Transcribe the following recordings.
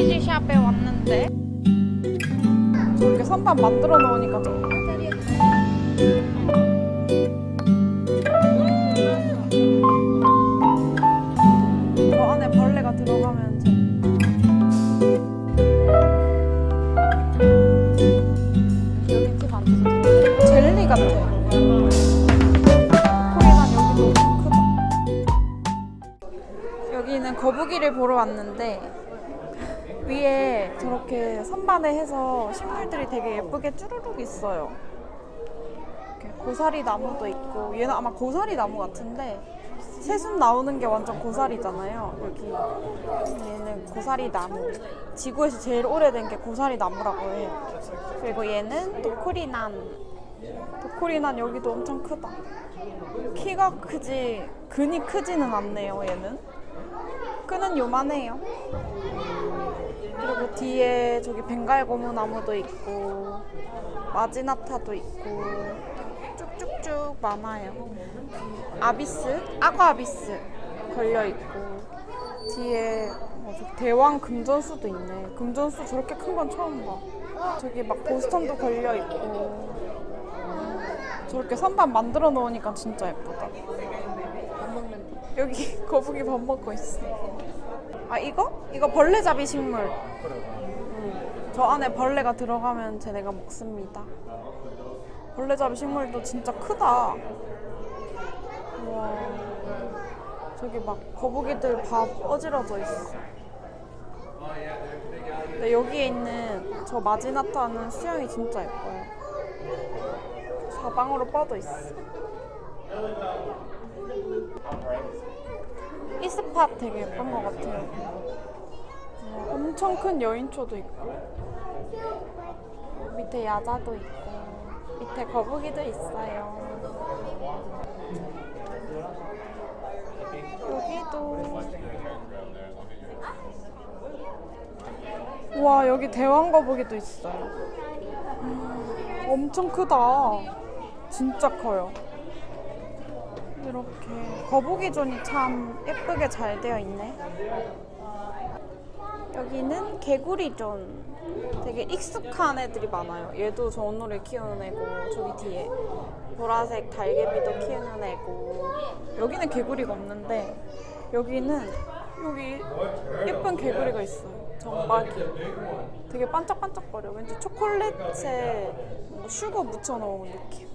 빈티지 샵에 왔는데 저렇게 선반 만들어 놓으니까 좀저 안에 벌레가 들어가면 제... 여기 집안 되죠? 젤리 같아. 거북이를 보러 왔는데 위에 저렇게 선반에 해서 식물들이 되게 예쁘게 쭈루룩 있어요. 이렇게 고사리 나무도 있고 얘는 아마 고사리 나무 같은데 새순 나오는 게 완전 고사리잖아요. 여기 얘는 고사리 나무. 지구에서 제일 오래된 게 고사리 나무라고 해요. 그리고 얘는 도쿠리난. 도쿠리난 여기도 엄청 크다. 키가 크지 근이 크지는 않네요. 얘는 끈은 요만해요. 뒤에 저기 벵갈 고무 나무도 있고 마지나타도 있고 쭉쭉쭉 많아요. 아비스, 악어 아비스 걸려 있고 뒤에 뭐저 대왕 금전수도 있네. 금전수 저렇게 큰 건 처음 봐. 저기 막 보스턴도 걸려 있고 저렇게 선반 만들어 놓으니까 진짜 예쁘다. 여기 거북이 밥 먹고 있어. 아 이거? 이거 벌레잡이 식물. 응. 저 안에 벌레가 들어가면 쟤네가 먹습니다. 벌레잡이 식물도 진짜 크다. 와. 저기 막 거북이들 밥 어지러져 있어. 근데 여기에 있는 저 마지나타는 수영이 진짜 예뻐요. 사방으로 뻗어 있어. 이 스팟 되게 예쁜 것 같아요. 어, 엄청 큰 여인초도 있고 밑에 야자도 있고 밑에 거북이도 있어요. 여기도 와 여기 대왕 거북이도 있어요. 음, 엄청 크다. 진짜 커요. 이렇게 거북이 존이 참 예쁘게 잘 되어 있네. 여기는 개구리 존. 되게 익숙한 애들이 많아요. 얘도 저 온누를 키우는 애고 저기 뒤에 보라색 달개비도 키우는 애고 여기는 개구리가 없는데 여기는 여기 예쁜 개구리가 있어요. 정박이. 되게 반짝반짝거려. 왠지 초콜릿에 뭐 슈거 묻혀놓은 느낌.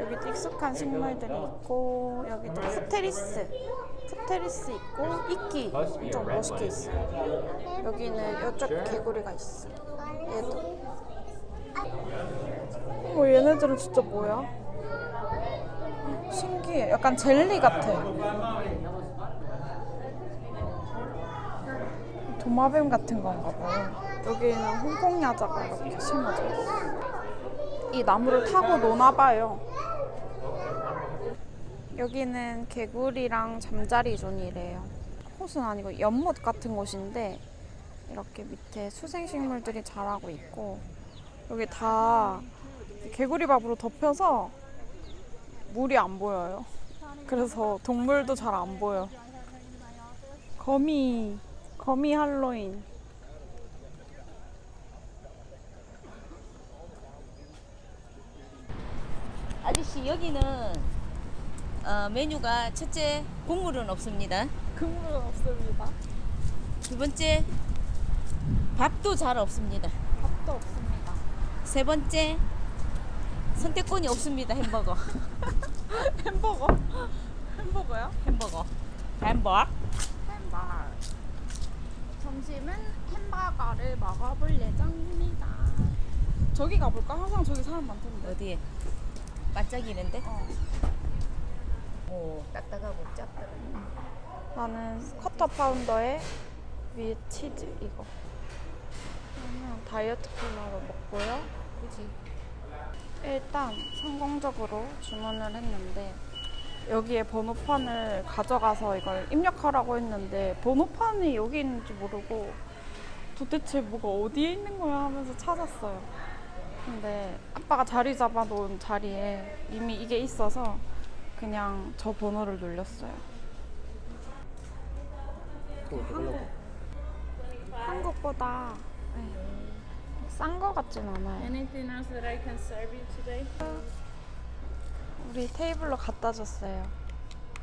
여기도 익숙한 식물들이 있고 여기도 푸테리스 푸테리스 있고 이끼 엄청 멋있게 있어요. 여기는 이쪽 개구리가 있어 얘도. 어 얘네들은 진짜 뭐야? 신기해. 약간 젤리 같아. 도마뱀 같은 건가 봐요. 여기는 홍콩 야자가 이렇게 심어져 있어 이 나무를 타고 노나 봐요. 여기는 개구리랑 잠자리 존이래요. 호수는 아니고 연못 같은 곳인데 이렇게 밑에 수생식물들이 자라고 있고 여기 다 개구리 밥으로 덮여서 물이 안 보여요. 그래서 동물도 잘 안 보여. 거미, 거미 할로윈. 아저씨 여기는 어, 메뉴가 첫째 국물은 없습니다. 그물은 없습니다. 두 번째 밥도 잘 없습니다. 밥도 없습니다. 세 번째 선택권이 없습니다. 햄버거. 햄버거? 햄버거야? 햄버거. 햄버거. 햄버거. 점심은 햄버거를 먹어볼 예정입니다. 저기 가볼까? 항상 저기 사람 많던데. 어디에? 반짝이는데? 어. 오 딱딱하고 짭더라. 나는 쿼터 파운더에 위에 치즈 이거. 그러면 다이어트 콜라로 먹고요. 그지? 일단 성공적으로 주문을 했는데 여기에 번호판을 가져가서 이걸 입력하라고 했는데 번호판이 여기 있는지 모르고 도대체 뭐가 어디에 있는 거야 하면서 찾았어요. 근데 아빠가 자리 잡아 놓은 자리에 이미 이게 있어서 그냥 저 번호를 눌렸어요. 한국, 한국 생각보다 네. 싼거 같진 않아요. Anything else that I can serve you today? 우리 테이블로 갖다 줬어요.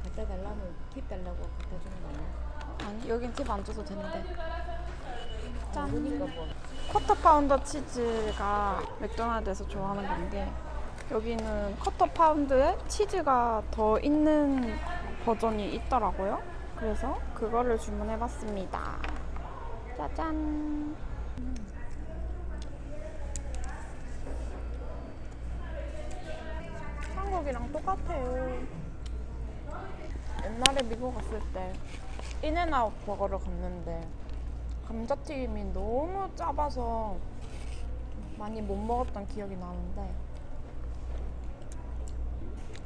갖다 달라면 팁 달라고 갖다 주는 거 아니야? 아니 여긴 팁 안 줘도 되는데. 짠. 그러니까 뭐 쿼터 파운더 치즈가 맥도날드에서 좋아하는 건데 여기는 쿼터 파운드에 치즈가 더 있는 버전이 있더라고요. 그래서 그거를 주문해봤습니다. 짜잔. 한국이랑 똑같아요. 옛날에 미국 갔을 때 인앤아웃 버거를 갔는데 감자튀김이 너무 짜봐서 많이 못 먹었던 기억이 나는데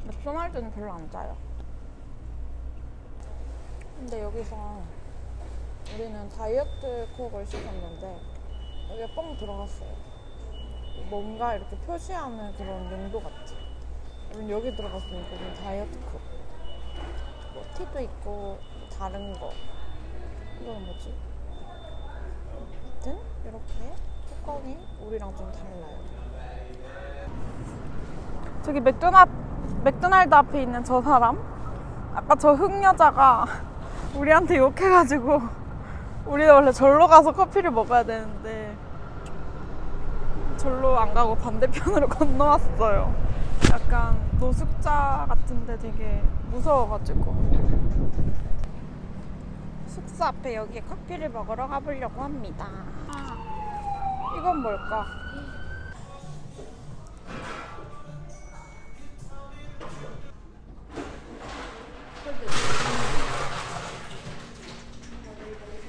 맥도날드는 별로 안 짜요. 근데 여기서 우리는 다이어트 콕을 시켰는데 여기에 뻥 들어갔어요. 뭔가 이렇게 표시하는 그런 용도 같지. 우린 여기 들어갔으니까 우린 다이어트 콕. 뭐 티도 있고 다른 거. 이거는 뭐지? 아무튼 이렇게 뚜껑이 우리랑 좀 달라요. 저기 맥도나 맥도날드 앞에 있는 저 사람 아까 저 흑여자가 우리한테 욕해가지고 우리 원래 절로 가서 커피를 먹어야 되는데 절로 안 가고 반대편으로 건너왔어요. 약간 노숙자 같은데 되게 무서워가지고 숙소 앞에 여기에 커피를 먹으러 가보려고 합니다. 이건 뭘까?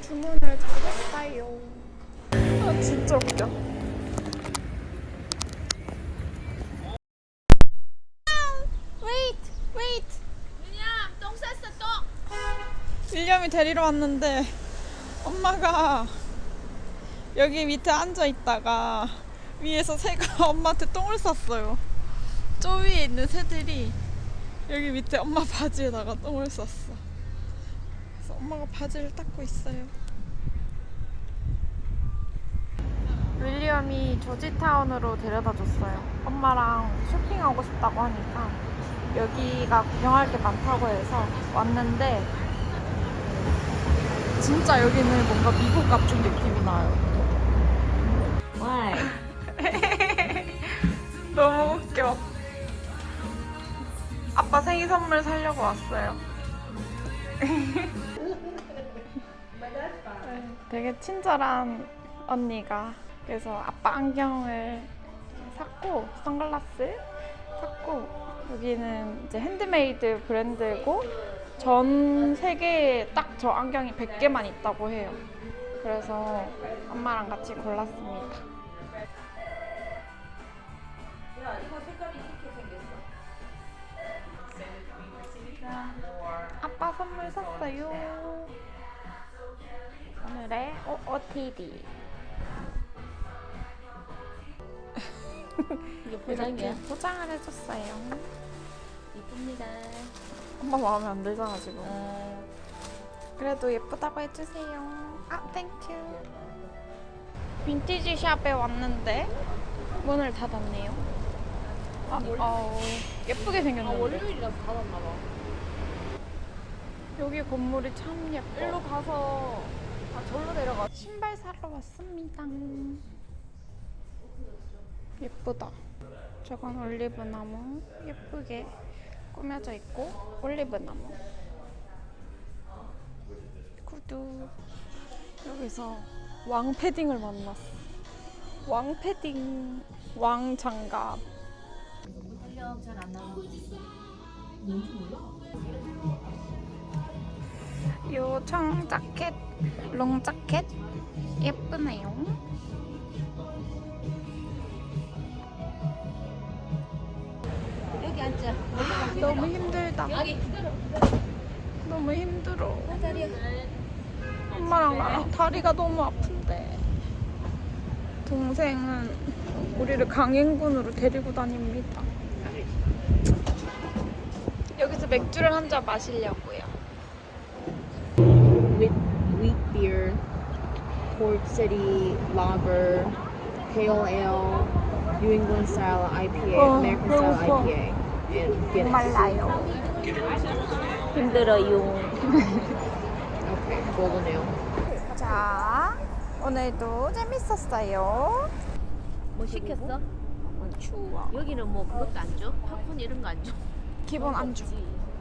주문을 잘했어요. 아 진짜 웃겨. Wait, wait. 윤야 똥 쌌어 똥 윌리엄이 데리러 왔는데 엄마가 여기 밑에 앉아 있다가 위에서 새가 엄마한테 똥을 쌌어요. 저 위에 있는 새들이 여기 밑에 엄마 바지에다가 똥을 쌌어. 그래서 엄마가 바지를 닦고 있어요. 윌리엄이 조지타운으로 데려다 줬어요. 엄마랑 쇼핑하고 싶다고 하니까 여기가 구경할 게 많다고 해서 왔는데 진짜 여기는 뭔가 미국 같은 느낌이 나요. Why? 너무 웃겨. 아빠 생일 선물 사려고 왔어요. 되게 친절한 언니가 그래서 아빠 안경을 샀고 선글라스 샀고 여기는 이제 핸드메이드 브랜드고 전 세계에 딱 저 안경이 100개만 있다고 해요. 그래서 엄마랑 같이 골랐습니다. 야 이거 색깔이 이렇게 생겼어 아빠 선물 샀어요. 오늘의 OOTD. 이게 포장이야 포장을 해줬어요. 이쁩니다 엄마 마음에 안 들잖아 지금. 어, 그래도 예쁘다고 해주세요. 아, 땡큐. 빈티지 샵에 왔는데 문을 닫았네요. 아, 어, 예쁘게 생겼는데. 월요일이라서 닫았나 봐 여기 건물이 참 예뻐. 일로 가서 아 절로 내려가 신발 사러 왔습니다. 예쁘다. 저건 올리브 나무 예쁘게 꾸며져 있고 올리브 나무. 구두. 여기서 왕 패딩을 만났어. 왕 패딩, 왕 장갑. 요청 자켓, 롱 자켓 예쁘네요. 너무 힘들다. 너무 힘들어. 엄마랑 나랑 다리가 너무 아픈데. 동생은 우리를 강행군으로 데리고 다닙니다. 여기서 맥주를 한 잔 마시려고요. with wheat beer Port City Lager, Pale Ale, New England Style IPA, 어, American Style. IPA. 말라요. 힘들어요. golden 자, 오늘도 재밌었어요. 뭐 시켰어? 추워. 여기는 뭐 그것도 안 줘? 팝콘 이런 거 안 줘? 기본 안주.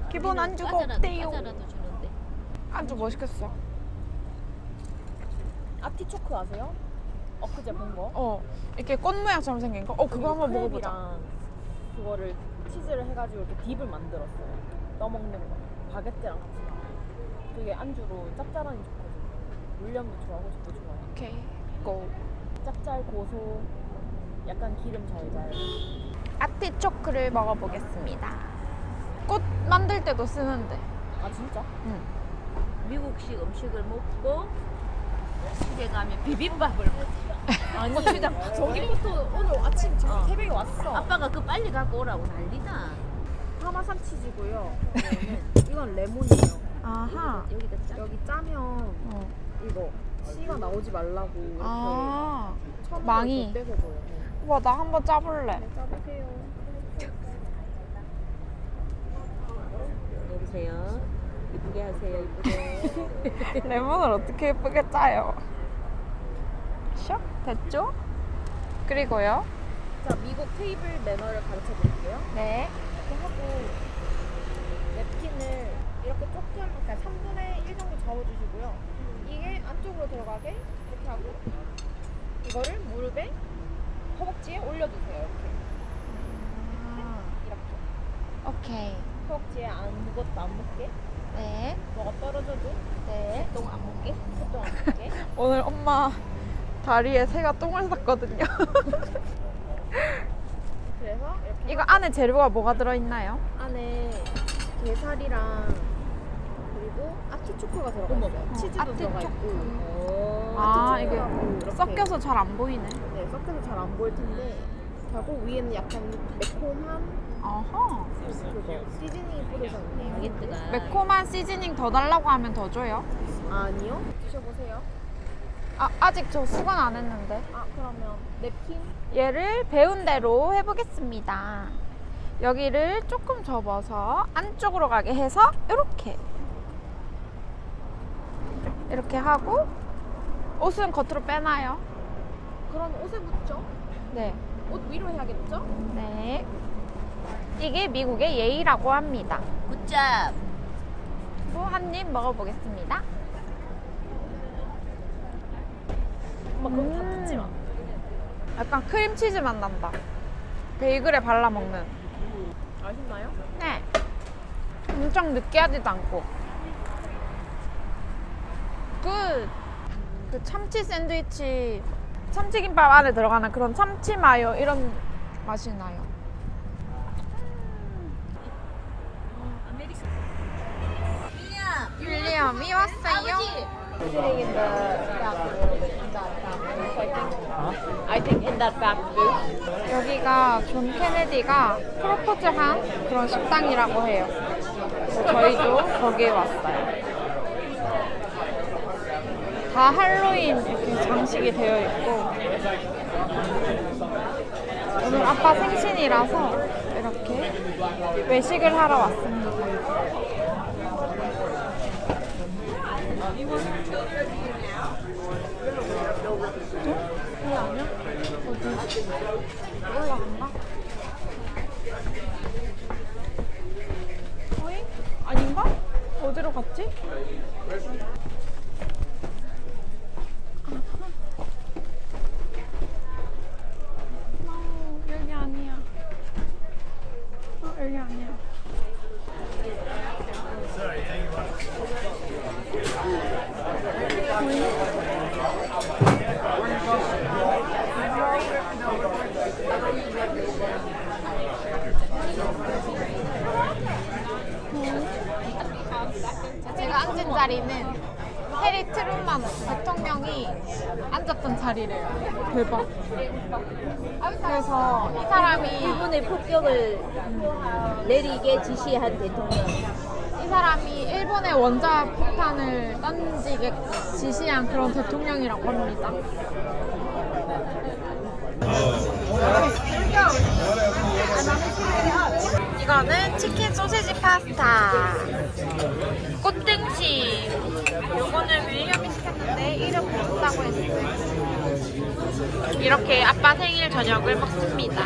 기본 안주가 없대요. 과자라도 주는데. 안주 뭐 시켰어? 아티초크 아세요? 엊그제 본 거? 어, 이렇게 꽃 모양처럼 생긴 거. 어, 그거 한번 먹어보자. 크랩이랑 그거를 치즈를 해가지고 이렇게 딥을 만들었어요. 떠먹는 거. 바게트랑 같이. 그게 안주로 짭짤하니 좋거든. 물량도 좋아하고 저도 좋아해. 오케이, 고. 짭짤 고소. 약간 기름 잘잘. 아티초크를 먹어보겠습니다. 꽃 만들 때도 쓰는데. 아 진짜? 미국식 음식을 먹고 집에 가면 비빔밥을 먹어. 아니 고추장. 저기부터 오늘 아침 저 어. 새벽에 왔어. 아빠가 그 빨리 갖고 오라고 난리다. 파마산 치즈고요. 이거는 이건 레몬이에요. 아하. 여기다 짜. 여기 짜면 어. 이거 씨가 나오지 말라고 이렇게 아. 망이. 줘요. 네. 와, 나 한번 짜볼래. 짜보세요. 여보세요. 이쁘게 하세요. 이쁘게. 레몬을 어떻게 예쁘게 짜요? 슉 됐죠? 그리고요. 자, 미국 테이블 매너를 가르쳐 드릴게요. 네. 이렇게 하고 냅킨을 이렇게 조금 그러니까 3분의 1 정도 접어 주시고요. 이게 안쪽으로 들어가게 이렇게 하고 이거를 무릎에 허벅지에 올려 주세요. 이렇게 이렇게 오케이. 허벅지에 아무것도 안 묻게 네. 뭐가 떨어져도 네. 똥안 묻게 소똥 안 묻게 오늘 엄마 다리에 새가 똥을 쌌거든요. 그래서 이렇게 이거 안에 재료가 뭐가 들어있나요? 안에 게살이랑 그리고 아티초코가 들어가 있어요. 치즈도 아티초코. 들어가 있고. 오, 아, 이게 아티초코하고 이렇게 섞여서 잘 안 보이네. 네, 섞여서 잘 안 보일 텐데 하고 위에는 약간 매콤한 어허. 그거 시즈닝이 뿌려져 있네요. 바게트가. 매콤한 시즈닝 더 달라고 하면 더 줘요? 아니요. 드셔보세요. 아, 아직 저 수건 안 했는데. 아 그러면 냅킨 얘를 배운 대로 해보겠습니다. 여기를 조금 접어서 안쪽으로 가게 해서 이렇게 이렇게 하고 옷은 겉으로 빼놔요. 그럼 옷에 묻죠? 네, 옷 위로 해야겠죠? 네. 이게 미국의 예의라고 합니다. 굿잡. 뭐한입 먹어보겠습니다. 엄마 그럼 다 음. 뜯지 마. 약간 크림치즈 맛 난다. 베이글에 발라 먹는. 맛있나요? 네. 엄청 느끼하지도 않고. 굿. 그 참치 샌드위치, 참치김밥 안에 들어가는 그런 참치 마요 이런 맛이 나요. 윌리엄이 왔어요. In that back booth. 여기가 존 케네디가 프로포즈한 그런 식당이라고 해요. 저희도 거기에 왔어요. 다 할로윈 이렇게 장식이 되어 있고 오늘 아빠 생신이라서 이렇게 외식을 하러 왔습니다. 여기 아니야? 어디? 올라갔나? 어이? 아닌가? 어디로 갔지? 어, 여기 아니야. 어, 여기 아니야. 제가 앉은 자리는 해리 트루만 대통령이 앉았던 자리래요. 대박. 그래서 이 사람이 일본의 폭격을 내리게 지시한 대통령. 이 사람이 일본의 원자 폭탄을 던지게 지시한 그런 대통령이라고 합니다. 이거는 치킨 소세지 파스타. 꽃등심. 요거는 윌리엄이 시켰는데 이름 모른다고 했어요. 이렇게 아빠 생일 저녁을 먹습니다.